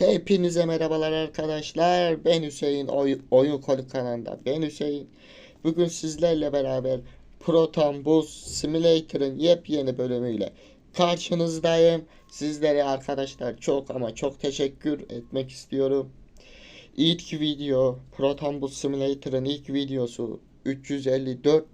Hepinize merhabalar arkadaşlar. Ben Hüseyin Oy Oyun Kolu kanalında. Ben Hüseyin. Bugün sizlerle beraber Proton Bus Simulator'ın yepyeni bölümüyle karşınızdayım. Sizlere arkadaşlar çok ama çok teşekkür etmek istiyorum. İlk video Proton Bus Simulator'ın ilk videosu 354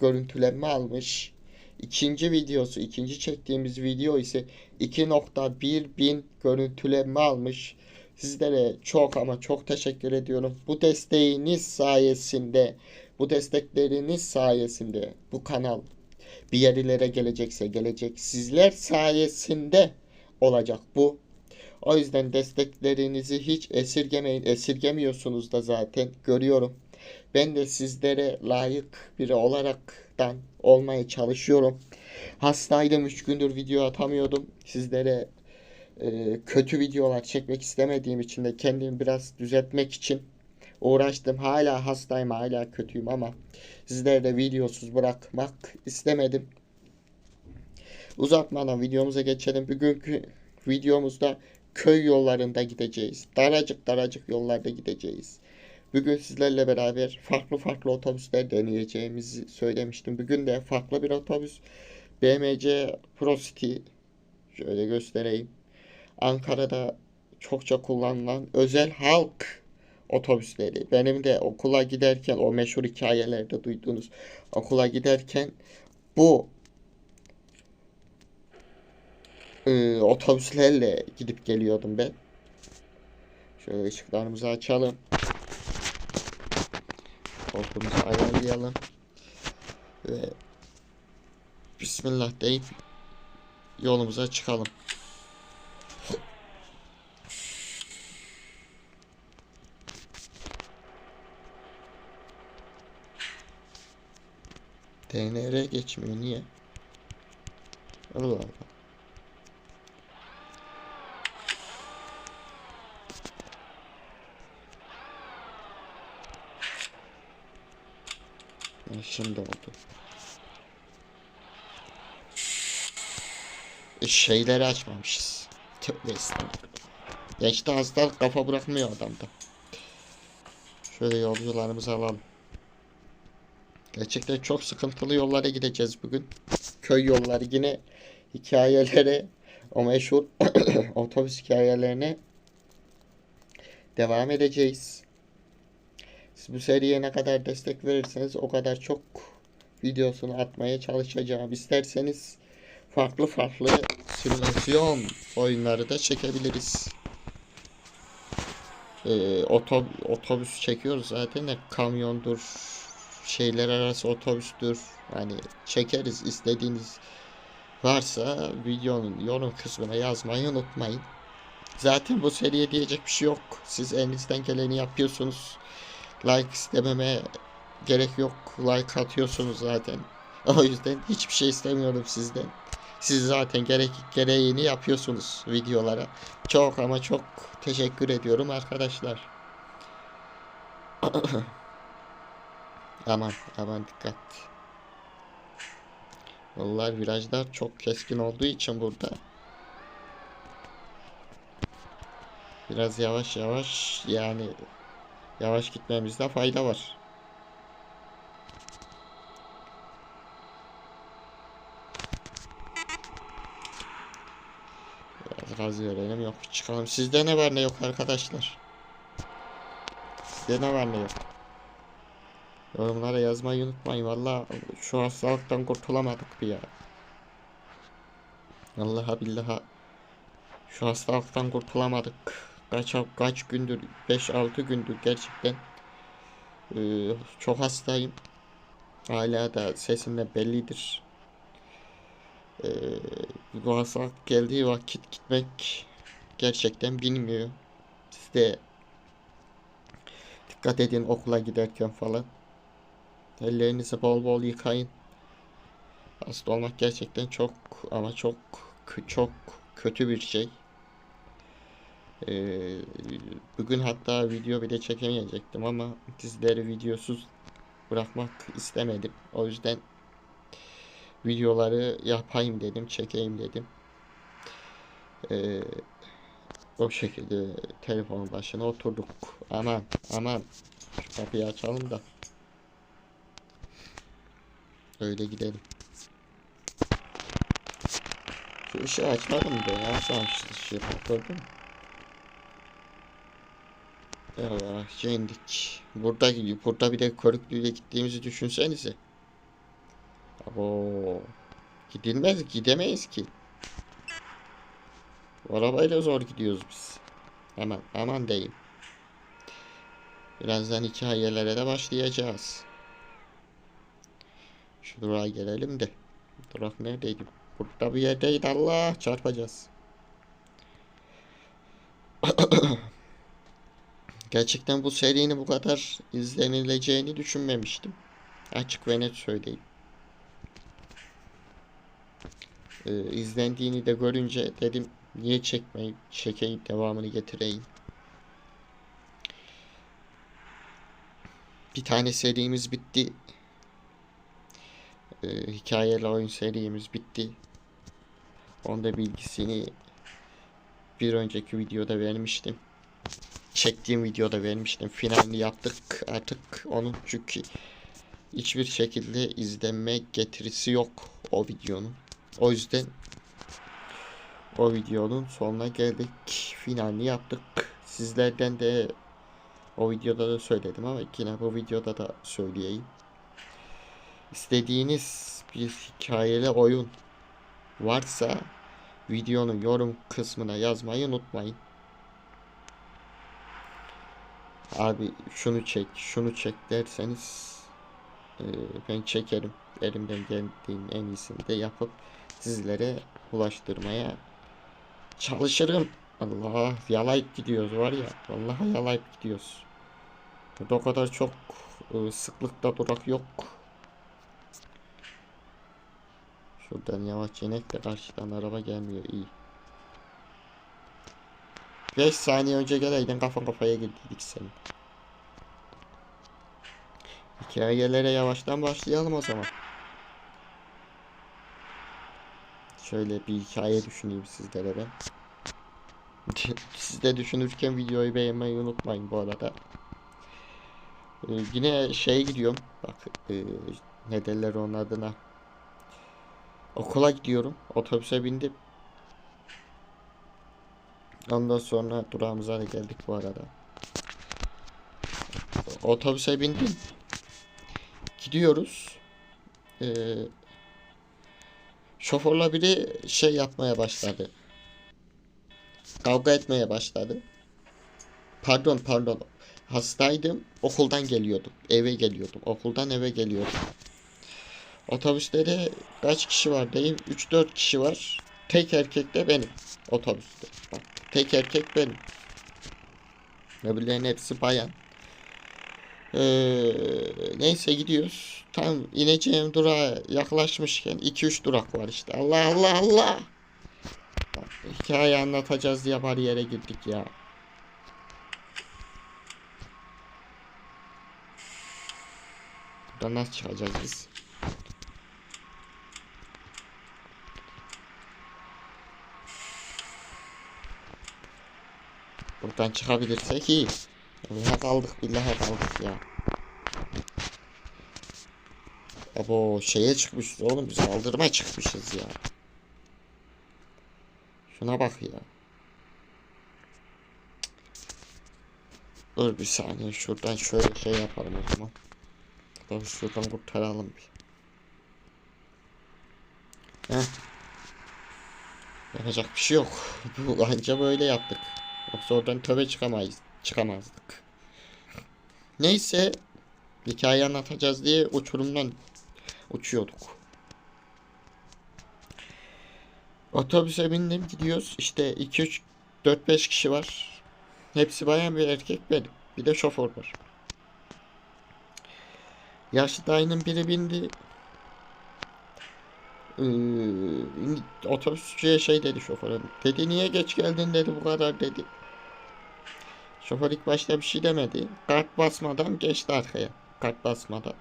görüntülenme almış. İkinci videosu, ikinci çektiğimiz video ise 2.1 bin görüntülenme almış. Sizlere çok ama çok teşekkür ediyorum. Bu desteğiniz sayesinde, bu destekleriniz sayesinde bu kanal bir yerlere gelecekse gelecek. Sizler sayesinde olacak bu. O yüzden desteklerinizi hiç esirgemeyin. Esirgemiyorsunuz da zaten görüyorum. Ben de sizlere layık biri olaraktan olmaya çalışıyorum. Hastaydım 3 gündür video atamıyordum. Sizlere e, kötü videolar çekmek istemediğim için de kendimi biraz düzeltmek için uğraştım. Hala hastayım, hala kötüyüm ama sizlere de videosuz bırakmak istemedim. Uzatmadan videomuza geçelim. Bugünkü videomuzda köy yollarında gideceğiz. Daracık daracık yollarda gideceğiz. Bugün sizlerle beraber farklı farklı otobüsler deneyeceğimizi söylemiştim. Bugün de farklı bir otobüs BMC Pro şöyle göstereyim. Ankara'da çokça kullanılan özel halk otobüsleri. Benim de okula giderken o meşhur hikayelerde duyduğunuz okula giderken bu e, otobüslerle gidip geliyordum ben. Şöyle ışıklarımızı açalım. Koltuğumuzu ayarlayalım. Ve Bismillah deyip yolumuza çıkalım. DNR geçmiyor niye? Allah Allah. Şimdi oldu. Şeyleri açmamışız. Tövbe estağfurullah. Geçti hastalık kafa bırakmıyor adamda. Şöyle yolcularımızı alalım. Gerçekten çok sıkıntılı yollara gideceğiz bugün. Köy yolları yine hikayelere, o meşhur otobüs hikayelerine devam edeceğiz. Siz bu seriye ne kadar destek verirseniz o kadar çok videosunu atmaya çalışacağım. İsterseniz farklı farklı simülasyon oyunları da çekebiliriz. Ee, otob otobüs çekiyoruz zaten de kamyondur, şeyler arası otobüstür. Hani çekeriz istediğiniz varsa videonun yorum kısmına yazmayı unutmayın. Zaten bu seriye diyecek bir şey yok. Siz elinizden geleni yapıyorsunuz. Like istememe gerek yok. Like atıyorsunuz zaten. O yüzden hiçbir şey istemiyorum sizden. Siz zaten gerek gereğini yapıyorsunuz videolara. Çok ama çok teşekkür ediyorum arkadaşlar. aman aman dikkat. Vallahi virajlar çok keskin olduğu için burada. Biraz yavaş yavaş yani yavaş gitmemizde fayda var. Biraz gaz verelim yok çıkalım. Sizde ne var ne yok arkadaşlar? Sizde ne var ne yok? Yorumlara yazmayı unutmayın. Valla şu hastalıktan kurtulamadık bir ya. Vallahi billahi şu hastalıktan kurtulamadık. Kaç kaç gündür 5-6 gündür gerçekten ee, çok hastayım. Hala da sesimde bellidir. Hastalık geldiği vakit gitmek gerçekten bilmiyor. Siz de dikkat edin okula giderken falan. Ellerinizi bol bol yıkayın. Hasta olmak gerçekten çok ama çok çok kötü bir şey. Ee, bugün hatta video bile çekemeyecektim ama sizleri videosuz bırakmak istemedim. O yüzden videoları yapayım dedim, çekeyim dedim. Ee, O şekilde telefonun başına oturduk. Aman aman. Şu kapıyı açalım da. Öyle gidelim. Şu ışığı açmadım da ya. Şu an ışığı gördün mü? Yavaşça indik. Burada, burada bir de körüklüyle gittiğimizi düşünsenize. Abo. Gidilmez, gidemeyiz ki. Arabayla zor gidiyoruz biz. Aman, aman diyeyim. Birazdan hikayelere de başlayacağız. Şu durağa gelelim de. Durak neredeydi? Burada bir yerdeydi Allah çarpacağız. Gerçekten bu serinin bu kadar izlenileceğini düşünmemiştim. Açık ve net söyleyeyim. Ee, izlendiğini de görünce dedim niye çekmeyip çekeyim devamını getireyim. Bir tane serimiz bitti. Ee, hikayeli oyun serimiz bitti. Onda bilgisini bir önceki videoda vermiştim. Çektiğim videoda vermiştim. Finalini yaptık artık onun çünkü hiçbir şekilde izlenme getirisi yok o videonun. O yüzden o videonun sonuna geldik. Finalini yaptık. Sizlerden de o videoda da söyledim ama yine bu videoda da söyleyeyim. İstediğiniz bir hikayeli oyun varsa videonun yorum kısmına yazmayı unutmayın. Abi şunu çek, şunu çek derseniz e, ben çekerim. Elimden geldiğin en iyisini de yapıp sizlere ulaştırmaya çalışırım. Allah yalayıp gidiyoruz var ya. Vallahi yalayıp gidiyoruz. Burada o kadar çok e, sıklıkta durak yok. Şuradan yavaş inek de karşıdan araba gelmiyor iyi. 5 saniye önce geleydin kafa kafaya girdiydik senin. Hikayelere yavaştan başlayalım o zaman. Şöyle bir hikaye düşüneyim sizlere ben. Siz de düşünürken videoyu beğenmeyi unutmayın bu arada. Ee, yine şeye gidiyorum. Bak e, ne derler onun adına. Okula gidiyorum. Otobüse bindim. Ondan sonra durağımıza da geldik bu arada. Otobüse bindim. Gidiyoruz. Ee, şoförle biri şey yapmaya başladı. Kavga etmeye başladı. Pardon pardon. Hastaydım. Okuldan geliyordum. Eve geliyordum. Okuldan eve geliyordum. Otobüste de kaç kişi var diyeyim? 3-4 kişi var. Tek erkek de benim. Otobüste. Tek erkek benim. Öbürlerin hepsi bayan. Ee, neyse gidiyoruz. Tam ineceğim durağa yaklaşmışken 2-3 durak var işte. Allah Allah Allah. Bak, hikaye anlatacağız diye bariyere girdik ya. Buradan nasıl çıkacağız biz? Buradan çıkabilirsek iyi. Vallahi kaldık billahi kaldık ya. Abo şeye çıkmışız oğlum biz kaldırıma çıkmışız ya. Şuna bak ya. Dur bir saniye şuradan şöyle şey yapalım o zaman. Tabii şuradan kurtaralım bir. Heh. Yapacak bir şey yok. Bu anca böyle yaptık. Yoksa oradan töbe çıkamayız. Çıkamazdık. Neyse. Hikaye anlatacağız diye uçurumdan uçuyorduk. Otobüse bindim gidiyoruz. İşte 2 3 4 5 kişi var. Hepsi bayan bir erkek benim. Bir de şoför var. Yaşlı dayının biri bindi. Ee, otobüsçüye şey dedi şoförün. Dedi niye geç geldin dedi bu kadar dedi. Şoför ilk başta bir şey demedi. Kart basmadan geçti arkaya. Kart basmadan.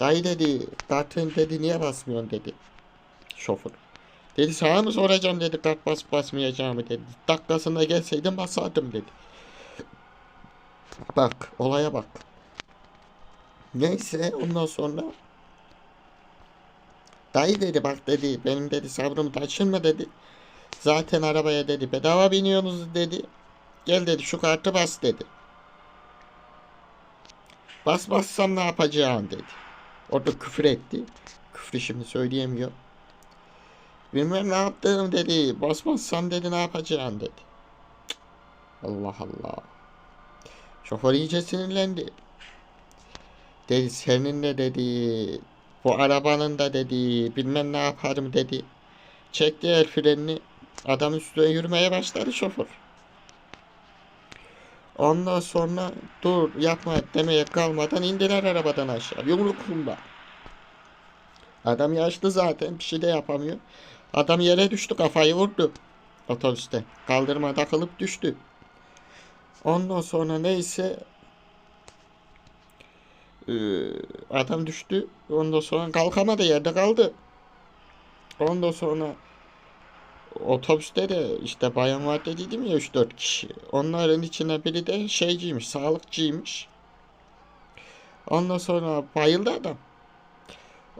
Dayı dedi kartın dedi niye basmıyorsun dedi. Şoför. Dedi sana mı soracağım dedi kart basıp basmayacağımı dedi. Dakikasında gelseydin basardım dedi. Bak olaya bak. Neyse ondan sonra Dayı dedi bak dedi benim dedi sabrımı taşırma dedi. Zaten arabaya dedi bedava biniyorsunuz dedi. Gel dedi şu kartı bas dedi. Bas bassam ne yapacağım dedi. Orada küfür etti. Küfrü şimdi söyleyemiyor. Bilmem ne yaptım dedi. Basmazsam dedi ne yapacağım dedi. Allah Allah. Şoför iyice sinirlendi. Dedi senin de dedi. Bu arabanın da dedi. Bilmem ne yaparım dedi. Çekti el frenini. Adam üstüne yürümeye başladı şoför. Ondan sonra dur yapma demeye kalmadan indiler arabadan aşağı. Yumrukluğunda. Adam yaşlı zaten bir şey de yapamıyor. Adam yere düştü kafayı vurdu. Otobüste. Kaldırma takılıp düştü. Ondan sonra neyse ee, adam düştü. Ondan sonra kalkamadı yerde kaldı. Ondan sonra otobüste de işte bayan var dediydim ya 3-4 kişi. Onların içine biri de şeyciymiş, sağlıkçıymış. Ondan sonra bayıldı adam.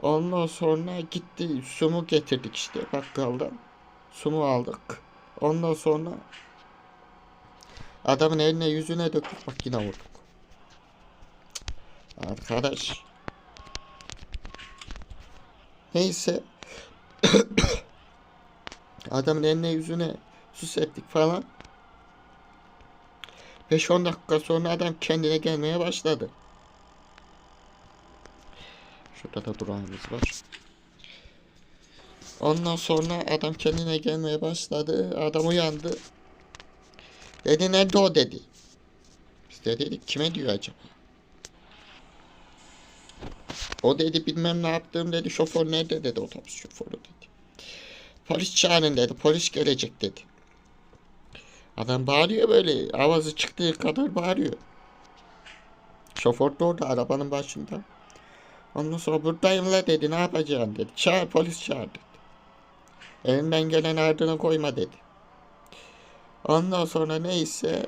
Ondan sonra gitti sumu getirdik işte bakkaldan. Sumu aldık. Ondan sonra adamın eline yüzüne döktük bak yine vurduk. Arkadaş. Neyse. Adamın eline yüzüne süs ettik falan. 5-10 dakika sonra adam kendine gelmeye başladı. Şurada da durağımız var. Ondan sonra adam kendine gelmeye başladı. Adam uyandı. Dedi nerede o dedi. Biz de dedik kime diyor acaba? O dedi bilmem ne yaptım dedi. Şoför nerede dedi otobüs şoförü dedi. Polis çağırın dedi. Polis gelecek dedi. Adam bağırıyor böyle. Avazı çıktığı kadar bağırıyor. Şoför de orada arabanın başında. Ondan sonra buradayım la dedi. Ne yapacaksın dedi. Çağır polis çağır dedi. Elinden gelen ardına koyma dedi. Ondan sonra neyse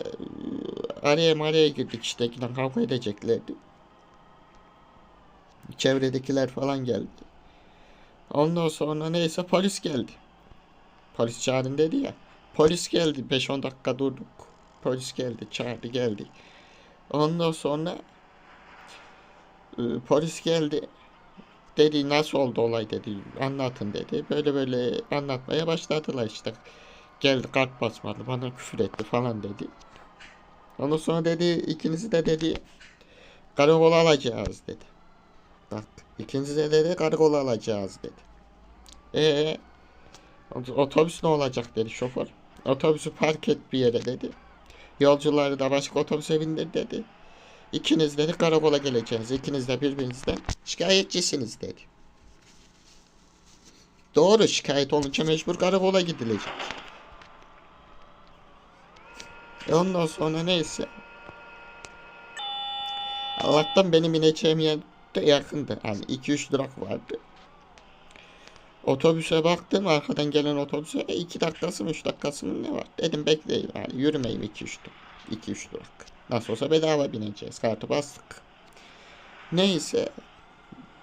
araya maraya girdik işte kavga edeceklerdi. Çevredekiler falan geldi. Ondan sonra neyse polis geldi. Polis çağırın dedi ya. Polis geldi. 5-10 dakika durduk. Polis geldi. Çağırdı geldi. Ondan sonra e, polis geldi. Dedi nasıl oldu olay dedi. Anlatın dedi. Böyle böyle anlatmaya başladılar işte. Geldi kart basmadı. Bana küfür etti falan dedi. Ondan sonra dedi ikinizi de dedi karakola alacağız dedi. Bak ikinizi de dedi karakola alacağız dedi. Ee otobüs ne olacak dedi şoför. Otobüsü park et bir yere dedi. Yolcuları da başka otobüse bindir dedi. İkiniz dedi karakola geleceksiniz. İkiniz de birbirinizden şikayetçisiniz dedi. Doğru şikayet olunca mecbur karakola gidilecek. E ondan sonra neyse. Allah'tan benim ineceğim yer de yakındı. Hani 2-3 durak vardı. Otobüse baktım arkadan gelen otobüse 2 dakikası mı 3 dakikası mı ne var? Dedim bekleyin yani yürümeyim 2-3 2-3 durak. Nasıl olsa bedava bineceğiz. Kartı bastık. Neyse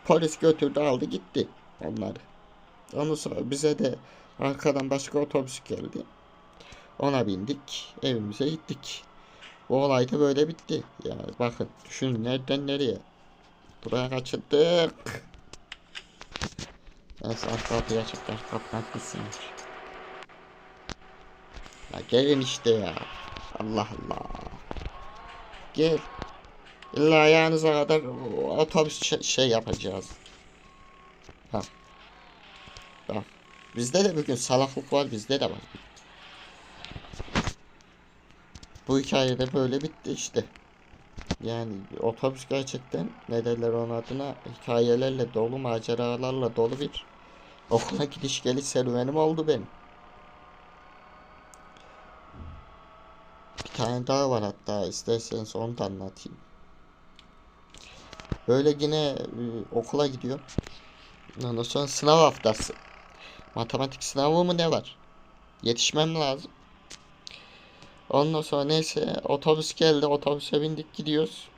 polis götürdü aldı gitti onları. Ondan sonra bize de arkadan başka otobüs geldi. Ona bindik. Evimize gittik. Bu olay da böyle bitti. Yani bakın düşünün nereden nereye. Buraya kaçırdık. Neyse arka kapıyı açıp arka kapıdan gitsinler. Ya gelin işte ya. Allah Allah. Gel. İlla ayağınıza kadar otobüs şey, yapacağız. Ha. Bak. Bizde de bugün salaklık var bizde de var. Bu hikaye de böyle bitti işte. Yani otobüs gerçekten ne derler onun adına hikayelerle dolu maceralarla dolu bir okula gidiş geliş serüvenim oldu benim. Bir tane daha var hatta isterseniz onu da anlatayım. Böyle yine e, okula gidiyor. Ondan sonra sınav haftası. Matematik sınavı mı ne var? Yetişmem lazım. Ondan sonra neyse otobüs geldi. Otobüse bindik gidiyoruz.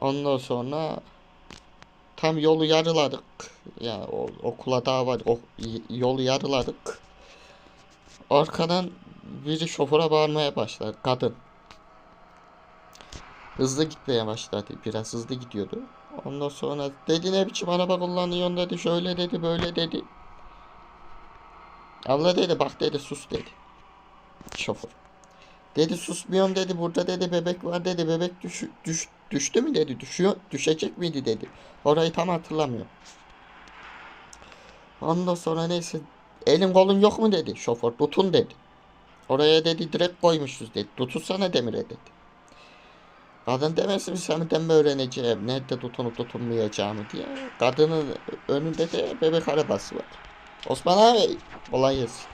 Ondan sonra tam yolu yarıladık. Yani o, okula daha var. O, yolu yarıladık. Arkadan biri şoföre bağırmaya başladı. Kadın. Hızlı gitmeye başladı. Biraz hızlı gidiyordu. Ondan sonra dedi ne biçim araba kullanıyorsun dedi. Şöyle dedi böyle dedi. Abla dedi bak dedi sus dedi. Şoför. Dedi susmuyorum dedi. Burada dedi bebek var dedi. Bebek düş, düş, düştü mü dedi. Düşüyor, düşecek miydi dedi. Orayı tam hatırlamıyorum. Ondan sonra neyse elin kolun yok mu dedi. Şoför tutun dedi. Oraya dedi direkt koymuşuz dedi. Tutunsana demire dedi. Kadın demesin mi senden mi öğreneceğim nerede tutunup tutunmayacağımı diye. Kadının önünde de bebek arabası var. Osman abi kolay gelsin.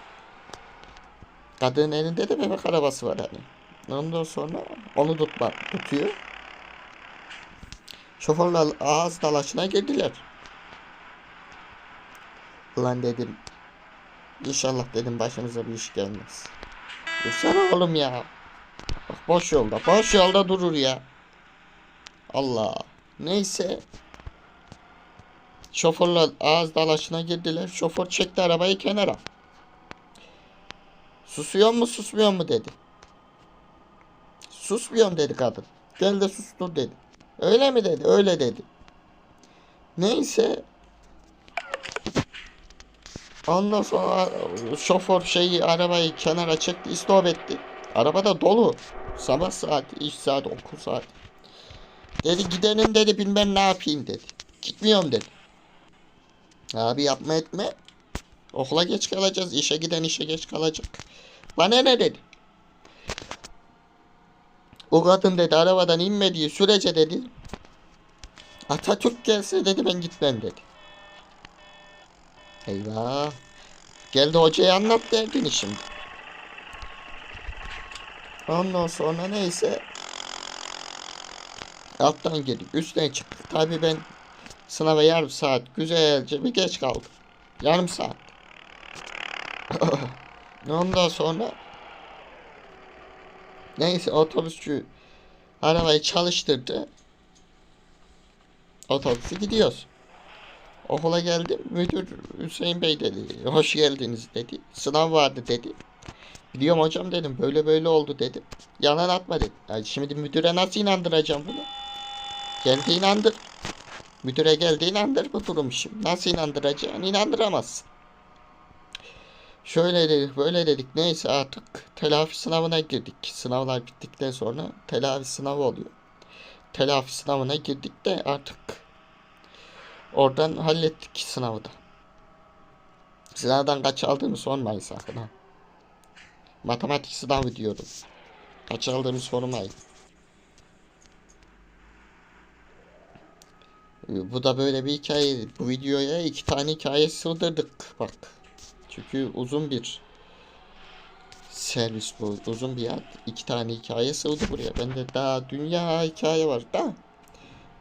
Kadının elinde de bebek arabası var hani. Ondan sonra onu tutma, tutuyor. Şoförler ağız dalaşına girdiler. Ulan dedim. İnşallah dedim başımıza bir iş gelmez. Dursana oğlum ya. Bak boş yolda. Boş yolda durur ya. Allah. Neyse. Şoförler ağız dalaşına girdiler. Şoför çekti arabayı kenara. Susuyor mu susmuyor mu dedi. Susmuyorum dedi kadın. Gel de sustur dedi. Öyle mi dedi? Öyle dedi. Neyse. Ondan sonra şoför şeyi arabayı kenara çekti istop etti. Araba da dolu. Sabah saati, iş saat, okul saat. Dedi gidenin dedi bilmem ne yapayım dedi. Gitmiyorum dedi. Abi yapma etme. Okula geç kalacağız. işe giden işe geç kalacak. Bana ne dedi. O kadın dedi arabadan inmediği sürece dedi. Atatürk gelse dedi ben gitmem dedi. Eyvah. Geldi hocaya anlat derdini şimdi. Ondan sonra neyse. Alttan girdik. Üstten çıktık. Tabi ben sınava yarım saat güzelce bir geç kaldım. Yarım saat. Ondan sonra neyse otobüsçü arabayı çalıştırdı. Otobüsü gidiyoruz. Okula geldim. Müdür Hüseyin Bey dedi. Hoş geldiniz dedi. Sınav vardı dedi. Biliyorum hocam dedim. Böyle böyle oldu dedim. Yalan atma dedi. Yani şimdi müdüre nasıl inandıracağım bunu? Geldi inandır. Müdüre geldi inandır bu durum şimdi. Nasıl inandıracaksın? İnandıramazsın. Şöyle dedik, böyle dedik. Neyse artık telafi sınavına girdik. Sınavlar bittikten sonra telafi sınavı oluyor. Telafi sınavına girdik de artık oradan hallettik sınavı da. Sınavdan kaç aldığımı sormayın sakın ha. Matematik sınavı diyorum. Kaç aldığımı sormayın. Bu da böyle bir hikaye. Bu videoya iki tane hikaye sığdırdık. Bak. Çünkü uzun bir servis bu. Uzun bir yat. İki tane hikaye sığdı buraya. Bende daha dünya hikaye var da.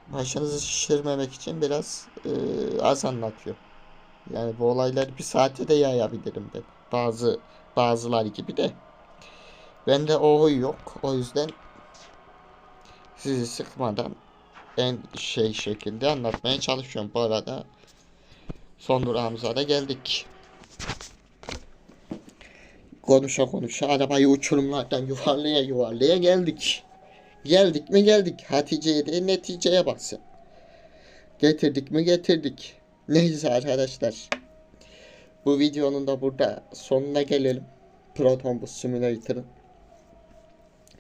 Başınızı şişirmemek için biraz e, az anlatıyor. Yani bu olayları bir saate de yayabilirim ben. Bazı bazılar gibi de. Bende o huy yok. O yüzden sizi sıkmadan en şey şekilde anlatmaya çalışıyorum. Bu arada son durağımıza da geldik. Konuşa konuşa arabayı uçurumlardan yuvarlaya yuvarlaya geldik. Geldik mi geldik. Hatice'ye de neticeye baksın. Getirdik mi getirdik. Neyse arkadaşlar. Bu videonun da burada sonuna gelelim. Proton Bus Simulator'ın.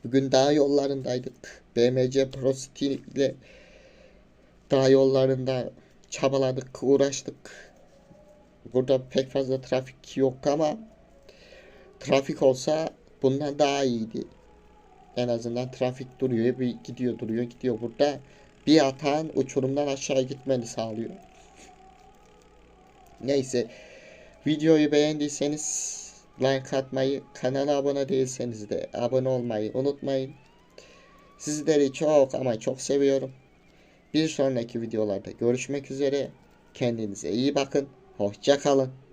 Bugün dağ yollarındaydık. BMC Pro City ile dağ yollarında çabaladık, uğraştık. Burada pek fazla trafik yok ama trafik olsa bundan daha iyiydi. En azından trafik duruyor, bir gidiyor, duruyor, gidiyor. Burada bir atan uçurumdan aşağı gitmeni sağlıyor. Neyse. Videoyu beğendiyseniz like atmayı, kanala abone değilseniz de abone olmayı unutmayın. Sizleri çok ama çok seviyorum. Bir sonraki videolarda görüşmek üzere. Kendinize iyi bakın. Hoşça kalın.